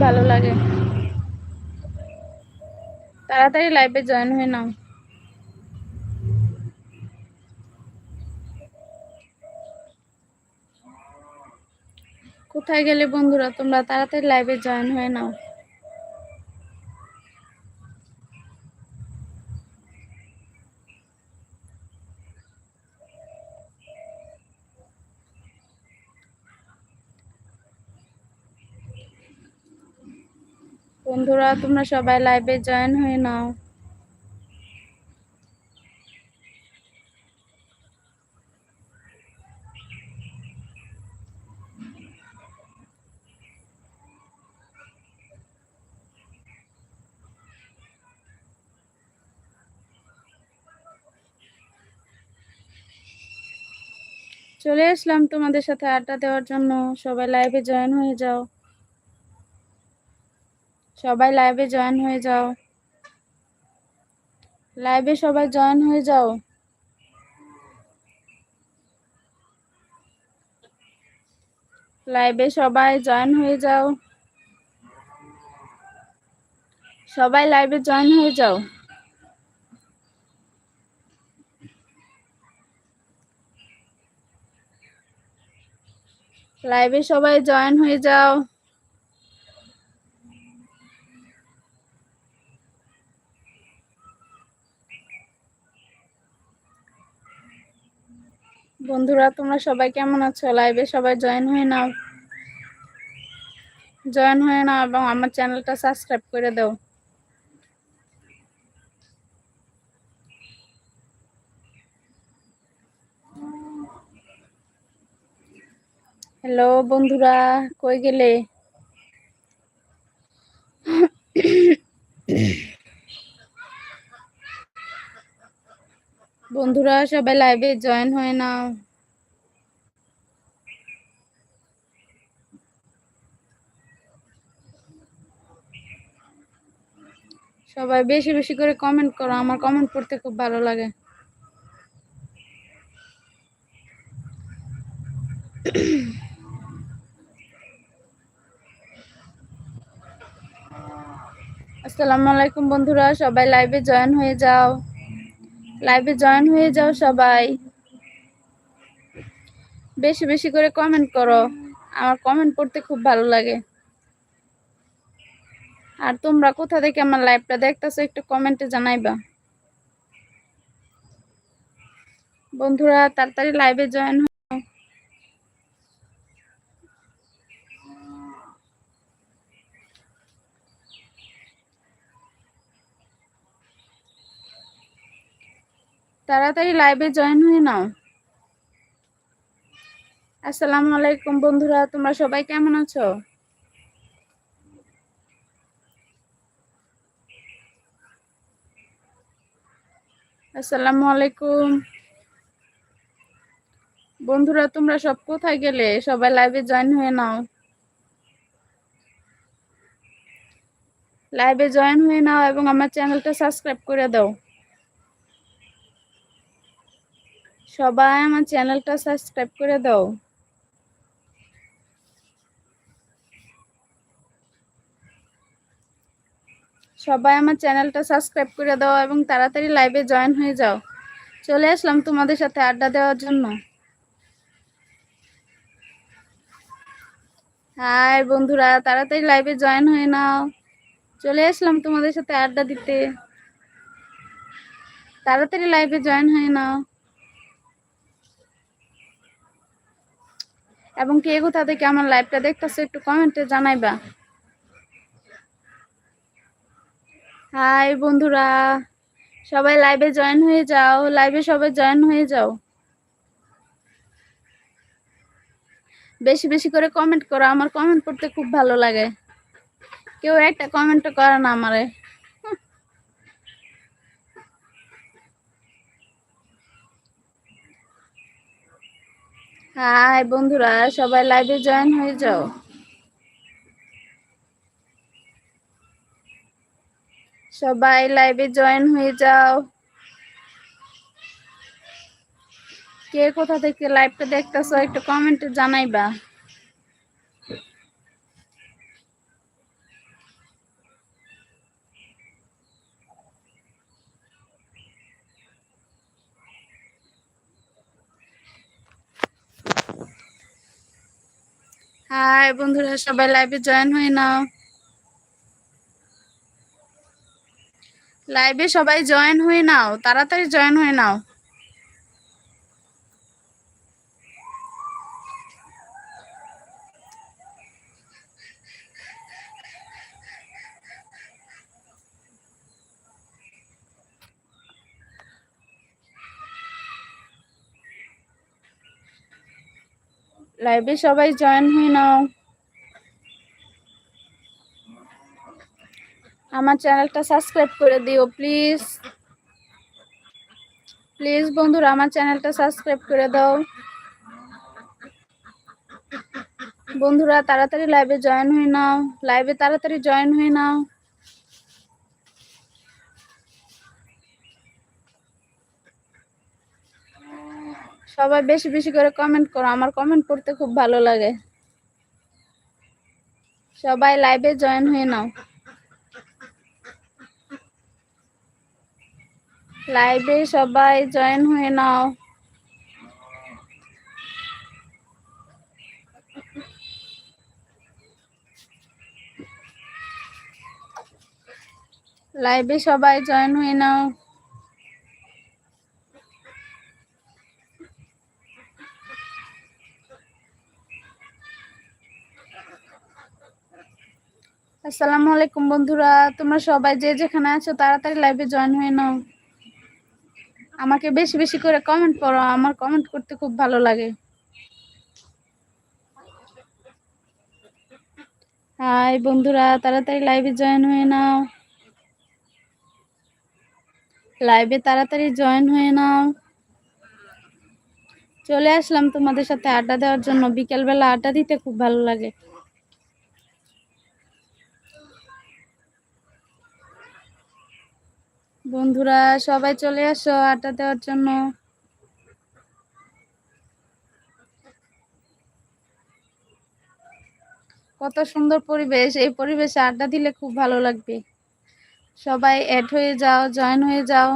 ভালো লাগে। তাড়াতাড়ি লাইভে জয়েন হয়ে নাও। কোথায় গেলে বন্ধুরা তোমরা তাড়াতাড়ি লাইভে জয়েন হয়ে নাও। বন্ধুরা, তোমরা সবাই লাইভে জয়েন হয়ে নাও। চলে আসলাম তোমাদের সাথে আড্ডা দেওয়ার জন্য। সবাই লাইভে জয়েন হয়ে যাও। সবাই লাইভে জয়েন হয়ে যাও। লাইভে সবাই জয়েন হয়ে যাও। লাইভে সবাই জয়েন হয়ে যাও। সবাই লাইভে জয়েন হয়ে যাও। লাইভে সবাই জয়েন হয়ে যাও। বন্ধুরা, তোমরা সবাই কেমন আছো? লাইভে সবাই জয়েন হয়ে নাও। জয়েন হয়ে নাও এবং আমার চ্যানেলটা সাবস্ক্রাইব করে দাও। হ্যালো বন্ধুরা, কই গেলে? বন্ধুরা সবাই লাইভে জয়েন হয়ে নাও সবাই বেশি বেশি করে কমেন্ট করো, আমার কমেন্ট পড়তে খুব ভালো লাগে। আসসালামু আলাইকুম বন্ধুরা, সবাই লাইভে জয়েন হয়ে যাও। লাইভে জয়েন হয়ে যাও সবাই। বেশি বেশি করে কমেন্ট করো। আমার কমেন্ট পড়তে খুব ভালো লাগে। আর তোমরা কোথা থেকে আমার লাইভটা দেখতেছো একটু কমেন্টে জানাইবা। বন্ধুরা, তাড়াতাড়ি লাইভে জয়েন তাড়াতাড়ি লাইভে জয়েন হয়ে নাও। আসসালামু আলাইকুম বন্ধুরা, তোমরা সবাই কেমন আছো? আসসালামু আলাইকুম। বন্ধুরা, তোমরা সব কোথায় গেলে? সবাই লাইভে জয়েন হয়ে নাও। লাইভে জয়েন হয়ে নাও এবং আমার চ্যানেলটা সাবস্ক্রাইব করে দাও। সবাই আমার চ্যানেলটা সাবস্ক্রাইব করে দাও। সবাই আমার চ্যানেলটা সাবস্ক্রাইব করে দাও এবং তাড়াতাড়ি লাইভে জয়েন হয়ে যাও। চলে আসলাম তোমাদের সাথে আড্ডা দেওয়ার জন্য। হাই বন্ধুরা, তাড়াতাড়ি লাইভে জয়েন হয়ে নাও। চলে আসলাম তোমাদের সাথে আড্ডা দিতে। তাড়াতাড়ি লাইভে জয়েন হয়ে নাও। এবং কে কোথা থেকে আমার লাইভটা দেখতেছো একটু কমেন্টে জানাইবা। হাই বন্ধুরা, সবাই লাইভে জয়েন হয়ে যাও লাইভে সবাই জয়েন হয়ে যাও। বেশি বেশি করে কমেন্ট করো, আমার কমেন্ট পড়তে খুব ভালো লাগে। কেউ একটা কমেন্ট করে না আমারে। হাই বন্ধুরা, সবাই লাইভে জয়েন হয়ে যাও। সবাই লাইভে জয়েন হয়ে যাও। কে কোথা থেকে লাইভটা দেখতেছো একটু কমেন্টে জানাইবা। হাই, বন্ধুরা সবাই লাইভে জয়েন হয়ে নাও। লাইভে সবাই জয়েন হয়ে নাও, তাড়াতাড়ি জয়েন হয়ে নাও। লাইভে সবাই জয়েন হয়ে নাও। আমার চ্যানেলটা সাবস্ক্রাইব করে দিও প্লিজ প্লিজ বন্ধুরা, আমার চ্যানেলটা সাবস্ক্রাইব করে দাও। বন্ধুরা, তাড়াতাড়ি লাইভে জয়েন হয়ে নাও। লাইভে তাড়াতাড়ি জয়েন হয়ে নাও। সবাই বেশি বেশি করে কমেন্ট করো। আমার কমেন্ট পড়তে খুব ভালো লাগে। সবাই লাইভে জয়েন হয়ে নাও। লাইভে সবাই জয়েন হয়ে নাও। লাইভে সবাই জয়েন হয়ে নাও। আসসালামু আলাইকুম বন্ধুরা, তোমরা সবাই যে যেখানে আছো তাড়াতাড়ি লাইভে জয়েন হয়ে নাও। আমাকে বেশি বেশি করে কমেন্ট করো আমার কমেন্ট করতে খুব ভালো লাগে। হাই বন্ধুরা, তাড়াতাড়ি লাইভে জয়েন হয়ে নাও। লাইভে তাড়াতাড়ি জয়েন হয়ে নাও। চলে আসলাম তোমাদের সাথে আড্ডা দেওয়ার জন্য। বিকেলবেলা আড্ডা দিতে খুব ভালো লাগে। বন্ধুরা, সবাই চলে আসো আড্ডা দেওয়ার জন্য। কত সুন্দর পরিবেশ, এই পরিবেশে আড্ডা দিলে খুব ভালো লাগবে। সবাই অ্যাড হয়ে যাও জয়েন হয়ে যাও।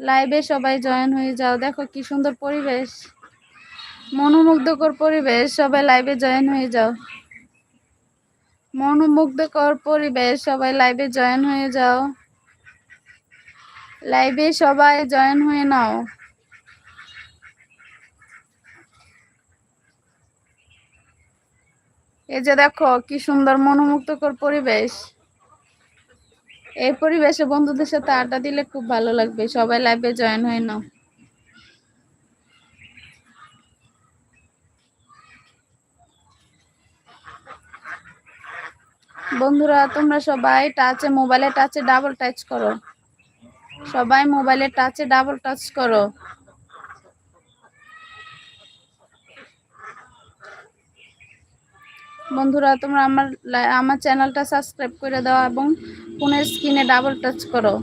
লাইভে সবাই জয়েন হয়ে যাও। দেখো কি সুন্দর পরিবেশ। মনোমুগ্ধকর পরিবেশ, সবাই লাইভে জয়েন হয়ে যাও। মনোমুগ্ধকর পরিবেশ, সবাই লাইভে জয়েন হয়ে যাও। লাইভে সবাই জয়েন হয়ে নাও। এই যে দেখো, কি সুন্দর মনোমুগ্ধকর পরিবেশ। এই পরিবেশে বন্ধুদের সাথে আড্ডা দিলে খুব ভালো লাগবে। সবাই লাইভে জয়েন হয়ে নাও। বন্ধুরা, তোমরা সবাই টাচে মোবাইলে টাচে ডাবল টাচ করো। সবাই মোবাইলে টাচে ডাবল টাচ করো। বন্ধুরা, তোমরা আমার আমার চ্যানেলটা সাবস্ক্রাইব করে দাও এবং ফোনের স্ক্রিনে ডাবল টাচ করো।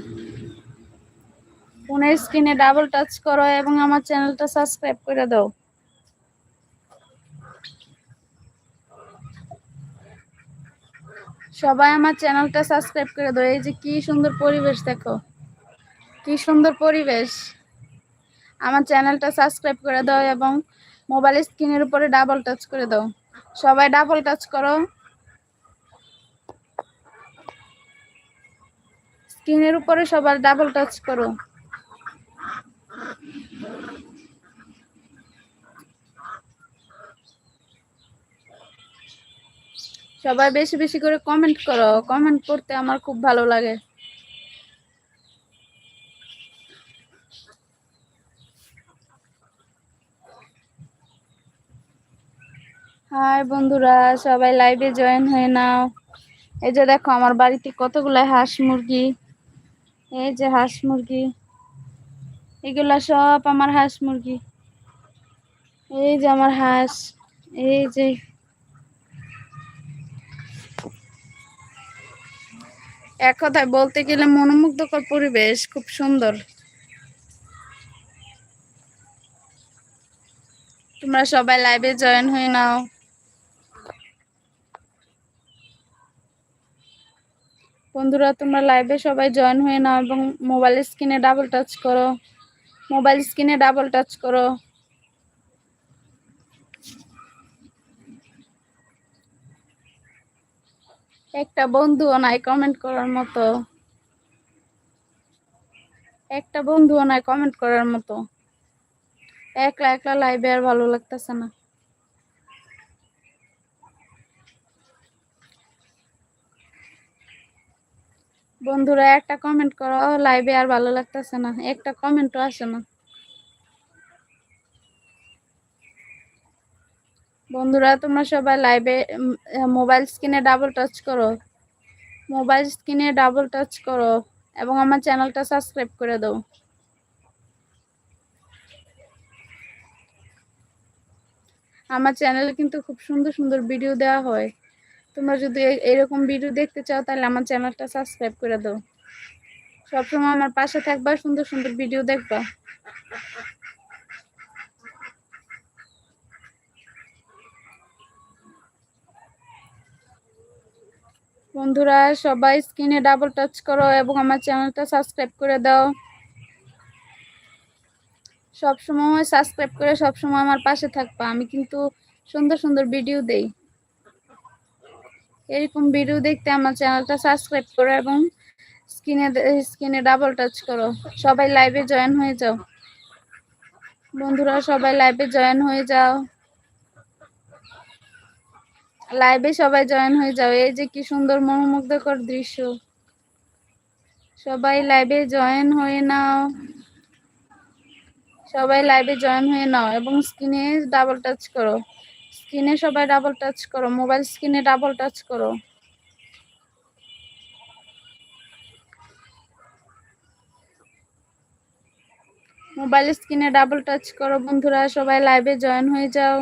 ফোনের স্ক্রিনে ডাবল টাচ করো এবং আমার চ্যানেলটা সাবস্ক্রাইব করে দাও। সবাই আমার চ্যানেলটা সাবস্ক্রাইব করে দাও। এই যে কি সুন্দর পরিবেশ দেখো। কি সুন্দর পরিবেশ। আমার চ্যানেলটা সাবস্ক্রাইব করে দাও এবং মোবাইল স্ক্রিনের উপরে ডাবল টাচ করে দাও। সবাই ডাবল টাচ করো। স্ক্রিনের উপরে সবার ডাবল টাচ করো। সবাই বেশি বেশি করে কমেন্ট করো। কমেন্ট করতে আমার খুব ভালো লাগে। হাই বন্ধুরা, সবাই লাইভে জয়েন হয়ে নাও। এই যে দেখো, আমার বাড়িতে কতগুলো হাঁস মুরগি। এই যে হাঁস মুরগি। এগুলা সব আমার হাঁস মুরগি। এই যে আমার হাঁস। এই যে এক কথায় বলতে গেলে মনোমুগ্ধকর পরিবেশ, খুব সুন্দর। তোমরা সবাই লাইভে জয়েন হয়ে নাও। বন্ধুরা, তোমরা লাইভে সবাই জয়েন হয়ে নাও এবং মোবাইল স্ক্রিনে ডাবল টাচ করো। মোবাইল স্ক্রিনে ডাবল টাচ করো। একটা বন্ধুও নাই কমেন্ট করার মতো। একটা বন্ধুও নাই কমেন্ট করার মতো। একলা একলা লাইভে আর ভালো লাগতেছে না। বন্ধুরা, একটা কমেন্ট করো লাইভে আর ভালো লাগতেছে না। একটা কমেন্টও আসে না। বন্ধুরা, তোমরা সবাই লাইভে মোবাইল স্ক্রিনে ডাবল টাচ করো। মোবাইল স্ক্রিনে ডাবল টাচ করো এবং আমার চ্যানেলটা সাবস্ক্রাইব করে দাও। আমার চ্যানেলে কিন্তু খুব সুন্দর সুন্দর ভিডিও দেওয়া হয়। তোমরা যদি এরকম ভিডিও দেখতে চাও, তাহলে আমার চ্যানেলটা সাবস্ক্রাইব করে দাও। সবসময় আমার পাশে থাকবা, সুন্দর সুন্দর ভিডিও দেখবা। বন্ধুরা, সবাই স্ক্রিনে ডাবল টাচ করো এবং আমার চ্যানেলটা সাবস্ক্রাইব করে দাও। সবসময় সাবস্ক্রাইব করে সবসময় আমার পাশে থাকবা। আমি কিন্তু সুন্দর সুন্দর ভিডিও দেই। এরকম ভিডিও দেখতে আমার চ্যানেলটা সাবস্ক্রাইব করো এবং স্ক্রিনে স্ক্রিনে ডাবল টাচ করো। সবাই লাইভে জয়েন হয়ে যাও। বন্ধুরা, সবাই লাইভে জয়েন হয়ে যাও। লাইভে সবাই জয়েন হয়ে যাও। এই যে কি সুন্দর মনোমুগ্ধকর দৃশ্য। সবাই লাইভে জয়েন হয়ে নাও। সবাই লাইভে জয়েন হয়ে নাও এবং স্ক্রিনে ডাবল টাচ করো। স্ক্রিনে সবাই ডাবল টাচ করো মোবাইল স্ক্রিনে ডাবল টাচ করো। মোবাইল স্ক্রিনে ডাবল টাচ করো, বন্ধুরা, সবাই লাইভে জয়েন হয়ে যাও।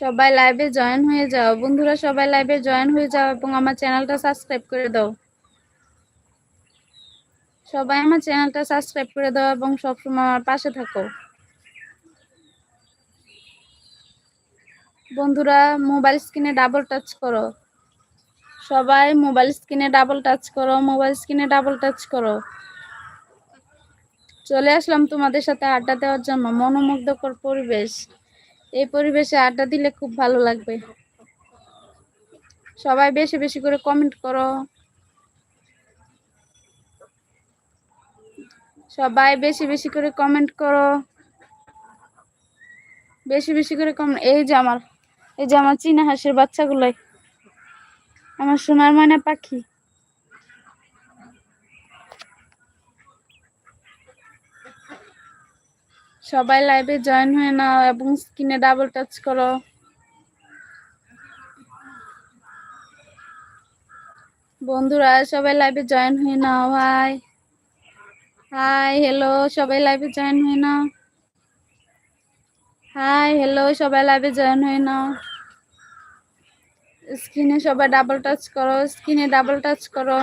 সবাই লাইভে জয়েন হয়ে যাও। বন্ধুরা, সবাই লাইভে জয়েন হয়ে যাও এবং আমার চ্যানেলটা সাবস্ক্রাইব করে দাও। সবাই আমার চ্যানেলটা সাবস্ক্রাইব করে দাও এবং সবসময় আমার পাশে থাকো। বন্ধুরা মোবাইল স্ক্রিনে ডাবল টাচ করো। সবাই মোবাইল স্ক্রিনে ডাবল টাচ করো মোবাইল স্ক্রিনে ডাবল টাচ করো। চলে আসলাম তোমাদের সাথে আড্ডা দেওয়ার জন্য, মনোমুগ্ধকর পরিবেশ। এই পরিবেশে আড্ডা দিলে খুব ভালো লাগবে। সবাই বেশি বেশি করে কমেন্ট করো। সবাই বেশি বেশি করে কমেন্ট করো। বেশি বেশি করে কমেন্ট এই যে আমার, এই যে আমার চীনা হাঁসের বাচ্চাগুলোই। আমার সোনার ময়না পাখি। সবাই লাইভে জয়েন হয়ে নাও এবং স্ক্রিনে ডাবল টাচ করো। বন্ধুরা, সবাই লাইভে জয়েন হয়ে নাও হাই হাই হ্যালো সবাই লাইভে জয়েন হয়ে নাও হাই হ্যালো সবাই লাইভে জয়েন হয়ে নাও স্ক্রিনে সবাই ডাবল টাচ করো স্ক্রিনে ডাবল টাচ করো।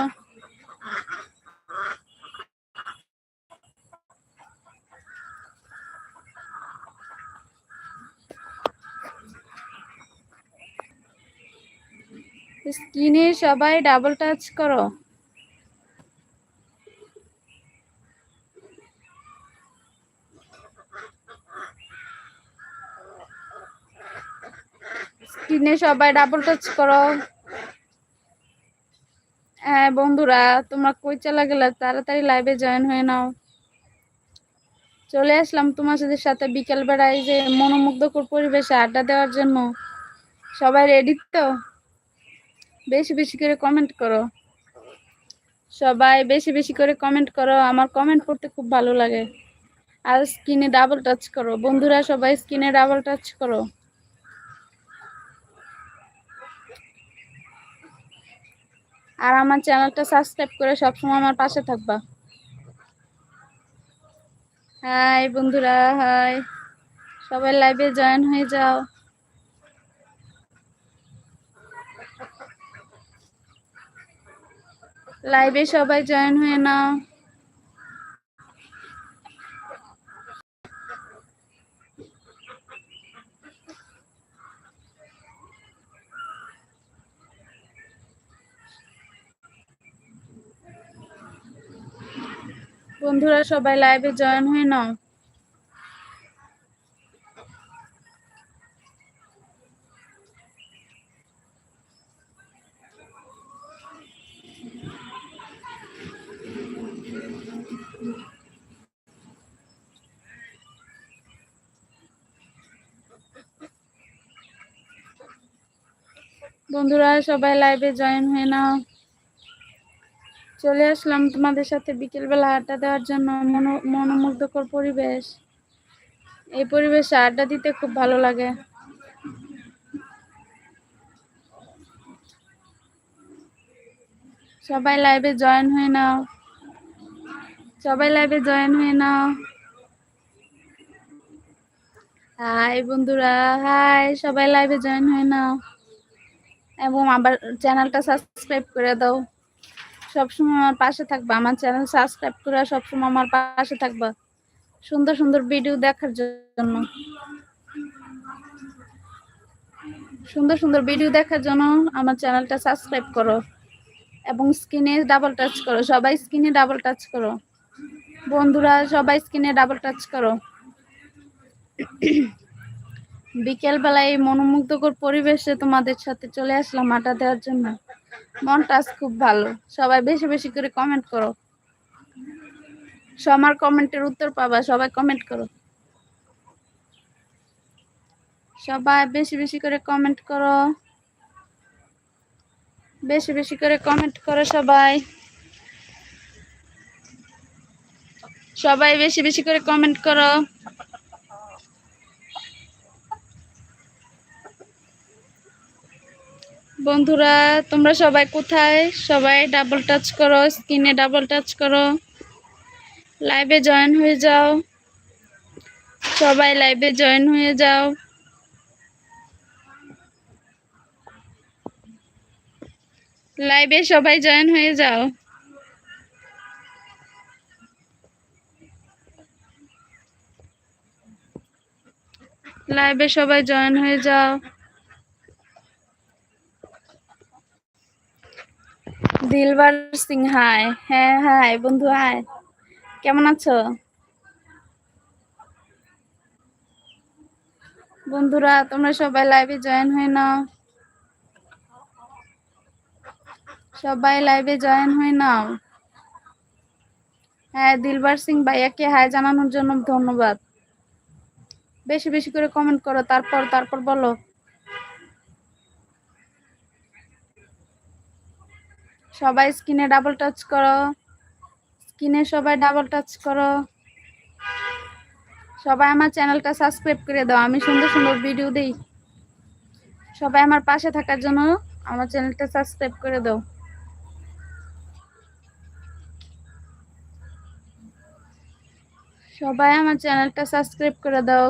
স্ক্রিনে সবাই ডাবল টাচ করো। স্ক্রিনে সবাই ডাবল টাচ করো। হ্যাঁ বন্ধুরা, তোমরা কই চলে গেলে? তাড়াতাড়ি লাইভে জয়েন হয়ে নাও। চলে আসলাম তোমার সাথে সাথে বিকেল বেড়ায় যে মনোমুগ্ধকর পরিবেশে আড্ডা দেওয়ার জন্য। সবাই রেডি তো? বেশি বেশি করে কমেন্ট করো। সবাই বেশি বেশি করে কমেন্ট করো। আমার কমেন্ট করতে খুব ভালো লাগে। আর স্ক্রিনে ডাবল টাচ করো। বন্ধুরা, সবাই স্ক্রিনে ডাবল টাচ করো। আর আমার চ্যানেলটা সাবস্ক্রাইব করে সবসময় আমার পাশে থাকবা। হাই বন্ধুরা, হাই। সবাই লাইভে জয়েন হয়ে যাও। লাইভে সবাই জয়েন হয়ে নাও। বন্ধুরা সবাই লাইভে জয়েন হয়ে নাও। বন্ধুরা সবাই লাইভে জয়েন হয়ে নাও। চলে আসলাম তোমাদের সাথে বিকেলবেলা আড্ডা দেওয়ার জন্য। মনো, মনোমুগ্ধকর পরিবেশ। এই পরিবেশে আড্ডা দিতে খুব ভালো লাগে। সবাই লাইভে জয়েন হয়ে নাও। সবাই লাইভে জয়েন হয়ে নাও। হাই বন্ধুরা হাই সবাই লাইভে জয়েন হয়ে নাও। এবং আবার চ্যানেলটা সাবস্ক্রাইব করে দাও। সবসময় আমার পাশে থাকবা। আমার চ্যানেল সাবস্ক্রাইব করে সবসময় আমার পাশে থাকবা। সুন্দর সুন্দর ভিডিও দেখার জন্য। সুন্দর সুন্দর ভিডিও দেখার জন্য আমার চ্যানেলটা সাবস্ক্রাইব করো এবং স্ক্রিনে ডাবল টাচ করো। সবাই স্ক্রিনে ডাবল টাচ করো। বন্ধুরা, সবাই স্ক্রিনে ডাবল টাচ করো। বিকেলবেলায় এই মনোমুগ্ধকর পরিবেশে তোমাদের সাথে চলে আসলাম আটা দেওয়ার জন্য। মনটা খুব ভালো। সবাই বেশি বেশি করে কমেন্ট করো। সবার কমেন্টের উত্তর পাবা, সবাই কমেন্ট করো। সবাই বেশি বেশি করে কমেন্ট করো। বেশি বেশি করে কমেন্ট করো সবাই। সবাই বেশি বেশি করে কমেন্ট করো। বন্ধুরা, তোমরা সবাই কোথায়? সবাই ডাবল টাচ করো স্ক্রিনে ডাবল টাচ করো। লাইভে জয়েন হয়ে যাও। সবাই লাইভে জয়েন হয়ে যাও। লাইভে সবাই জয়েন হয়ে যাও। লাইভে সবাই জয়েন হয়ে যাও। দিলবার সিং হাই হ্যাঁ হাই বন্ধু হাই কেমন আছো? বন্ধুরা, তোমরা সবাই লাইভে জয়েন হয়ে নাও। সবাই লাইভে জয়েন হয়ে নাও। হ্যাঁ দিলবার সিং ভাইয়াকে হাই জানানোর জন্য ধন্যবাদ। বেশি বেশি করে কমেন্ট করো, তারপর তারপর বলো। সবাই স্ক্রিনে ডাবল টাচ করো। স্ক্রিনে সবাই ডাবল টাচ করো। সবাই আমার চ্যানেলটা সাবস্ক্রাইব করে দাও, আমি সুন্দর সুন্দর ভিডিও দিই। সবাই আমার পাশে থাকার জন্য আমার চ্যানেলটা সাবস্ক্রাইব করে দাও। সবাই আমার চ্যানেলটা সাবস্ক্রাইব করে দাও।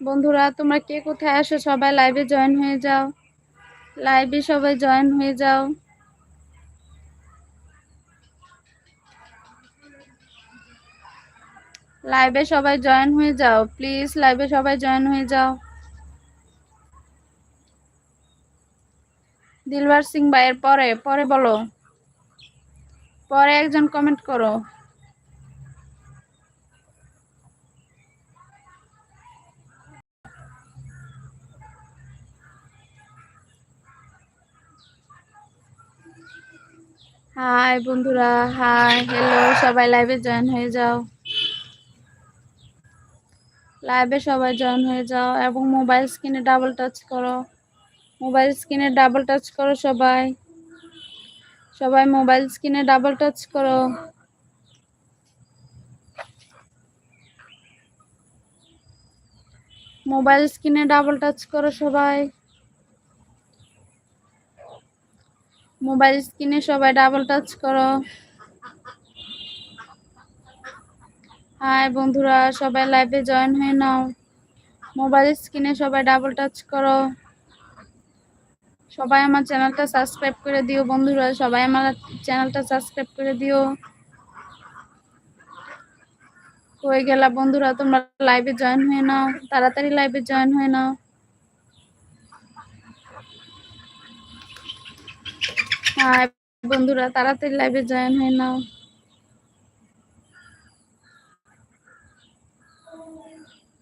বন্ধুরা, তোমরা কে কোথায় আসো সবাই লাইভে জয়েন হয়ে যাও। লাইভে সবাই জয়েন হয়ে যাও। লাইভে সবাই জয়েন হয়ে যাও। প্লিজ লাইভে সবাই জয়েন হয়ে যাও। দিলবার সিং ভাইয়ের পরে পরে বলো। পরে একজন কমেন্ট করো। হাই বন্ধুরা। হাই হ্যালো সবাই লাইভে জয়েন হয়ে যাও। লাইভে সবাই জয়েন হয়ে যাও এবং মোবাইল স্ক্রিনে ডাবল টাচ করো। মোবাইল স্ক্রিনে ডাবল টাচ করো সবাই। সবাই মোবাইল স্ক্রিনে ডাবল টাচ করো। মোবাইল স্ক্রিনে ডাবল টাচ করো সবাই। মোবাইল স্ক্রিনে সবাই ডাবল টাচ করো। হাই বন্ধুরা, সবাই লাইভে জয়েন হয়ে নাও। মোবাইল স্ক্রিনে সবাই ডাবল টাচ করো। সবাই আমার চ্যানেলটা সাবস্ক্রাইব করে দিও বন্ধুরা, সবাই আমার চ্যানেলটা সাবস্ক্রাইব করে দিও। হয়ে গেলা বন্ধুরা, তোমরা লাইভে জয়েন হয়ে নাও, তাড়াতাড়ি লাইভে জয়েন হয়ে নাও। হ্যাঁ বন্ধুরা, তাড়াতাড়ি লাইভে জয়েন হয়ে নাও।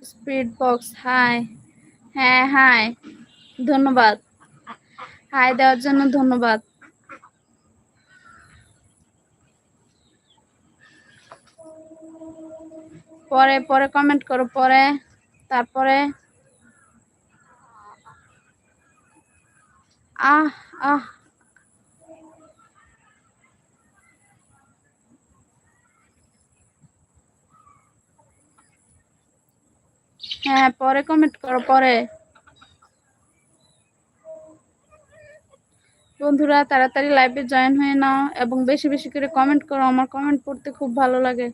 স্পিড বক্স হাই হ্যাঁ হাই ধন্যবাদ। হাই দেওয়ার জন্য ধন্যবাদ। পরে পরে কমেন্ট করো, পরে, তারপরে। আহ আহ হ্যাঁ পরে কমেন্ট করো, পরে। বন্ধুরা, তাড়াতাড়ি লাইভে জয়েন হয়ে নাও এবং বেশি বেশি করে কমেন্ট করো, আমার কমেন্ট পড়তে খুব ভালো লাগে।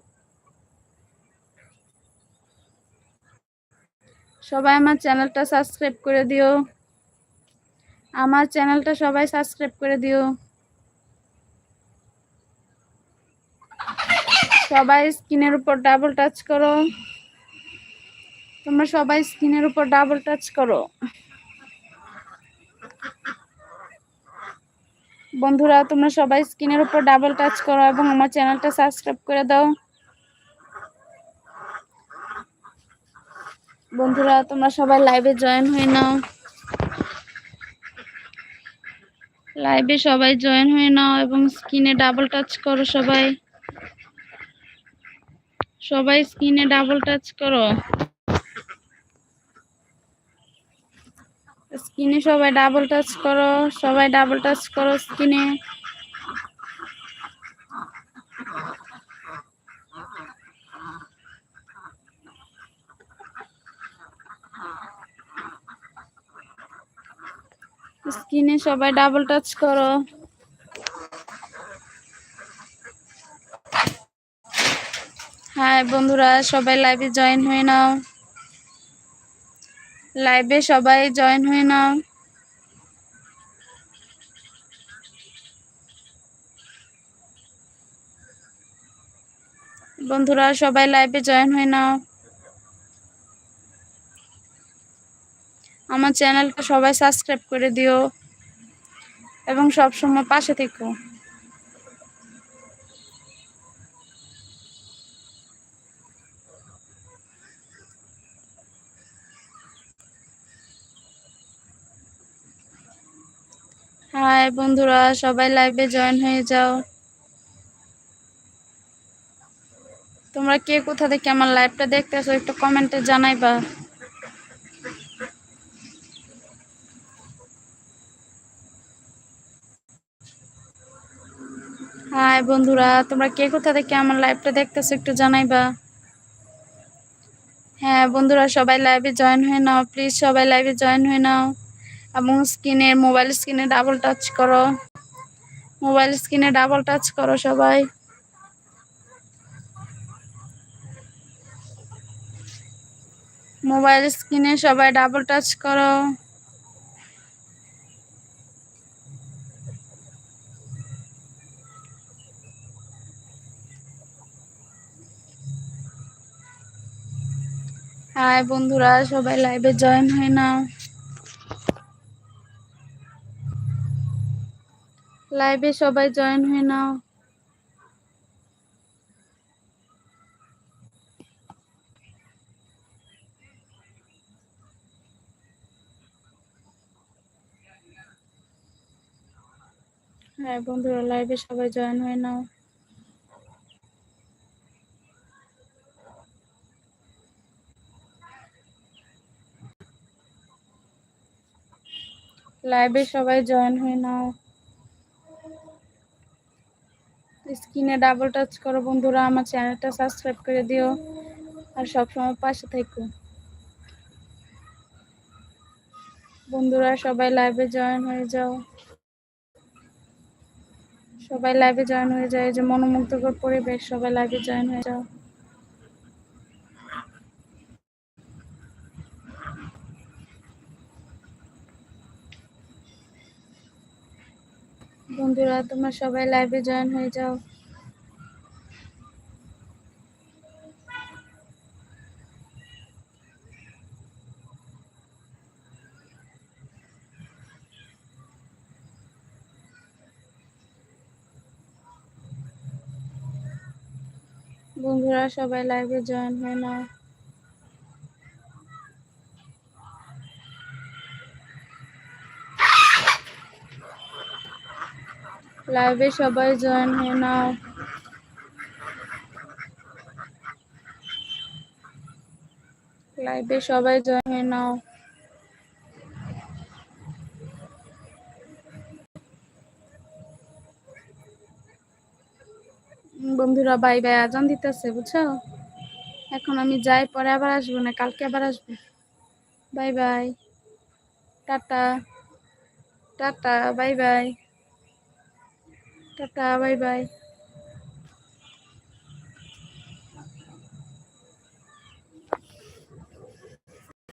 সবাই আমার চ্যানেলটা সাবস্ক্রাইব করে দিও। আমার চ্যানেলটা সবাই সাবস্ক্রাইব করে দিও। সবাই স্ক্রিনের উপর ডাবল টাচ করো। তোমরা সবাই স্ক্রিনের উপর ডাবল টাচ করো। বন্ধুরা, তোমরা সবাই স্ক্রিনের উপর ডাবল টাচ করো এবং আমার চ্যানেলটা সাবস্ক্রাইব করে দাও। বন্ধুরা, তোমরা সবাই লাইভে জয়েন হয়ে নাও। লাইভে সবাই জয়েন হয়ে নাও এবং স্ক্রিনে ডাবল টাচ করো সবাই। সবাই স্ক্রিনে ডাবল টাচ করো। স্ক্রিনে সবাই ডাবল টাচ করো, সবাই ডাবল টাচ করো স্ক্রিনে স্ক্রিনে সবাই ডাবল টাচ করো। হ্যাঁ বন্ধুরা, সবাই লাইভে জয়েন হয়ে নাও। লাইভে সবাই জয়েন হয়ে নাও। বন্ধুরা, সবাই লাইভে জয়েন হয়ে নাও। আমার চ্যানেলটা সবাই সাবস্ক্রাইব করে দিও এবং সবসময় পাশে থেকো। হাই বন্ধুরা, সবাই লাইভে জয়েন হয়ে যাও। তোমরা কে কোথা থেকে আমার লাইভটা দেখতেছো একটু কমেন্টে জানাইবা। হাই বন্ধুরা, তোমরা কে কোথা থেকে আমার লাইভটা দেখতেছো একটু জানাইবা। হ্যাঁ বন্ধুরা, সবাই লাইভে জয়েন হয়ে নাও প্লিজ সবাই লাইভে জয়েন হয়ে নাও। এবং স্ক্রিনে মোবাইল স্ক্রিনে ডাবল টাচ করো। মোবাইল স্ক্রিনে ডাবল টাচ করো সবাই। মোবাইল স্ক্রিনে সবাই ডাবল টাচ করো। হাই বন্ধুরা, সবাই লাইভে জয়েন হয়ে নাও। লাইভে সবাই জয়েন হয়ে নাও। হ্যাঁ বন্ধুরা, লাইভে সবাই জয়েন হয়ে নাও। লাইভে সবাই জয়েন হয়ে নাও। স্ক্রিনে ডাবল টাচ করো বন্ধুরা, আমার চ্যানেলটা সাবস্ক্রাইব করে দিও। আর সবসময় পাশে থেকো। বন্ধুরা, সবাই লাইভে জয়েন হয়ে যাও। সবাই লাইভে জয়েন হয়ে যায় যে মনোমুগ্ধকর পরিবেশ, সবাই লাইভে জয়েন হয়ে যাও। বন্ধুরা তোমরা সবাই লাইভে জয়েন হয়ে যাও। বন্ধুরা সবাই লাইভে জয়েন হয়ে নাও। লাইভে সবাই জয়েন হয়ে নাও। লাইভে সবাই জয়েন হয়ে নাও। বন্ধুরা, বাই বাই, আজান দিতেছে, বুঝছ? এখন আমি যাই, পরে আবার আসব না, কালকে আবার আসব। Bye bye. Tata. Tata, bye bye. Tata bye bye.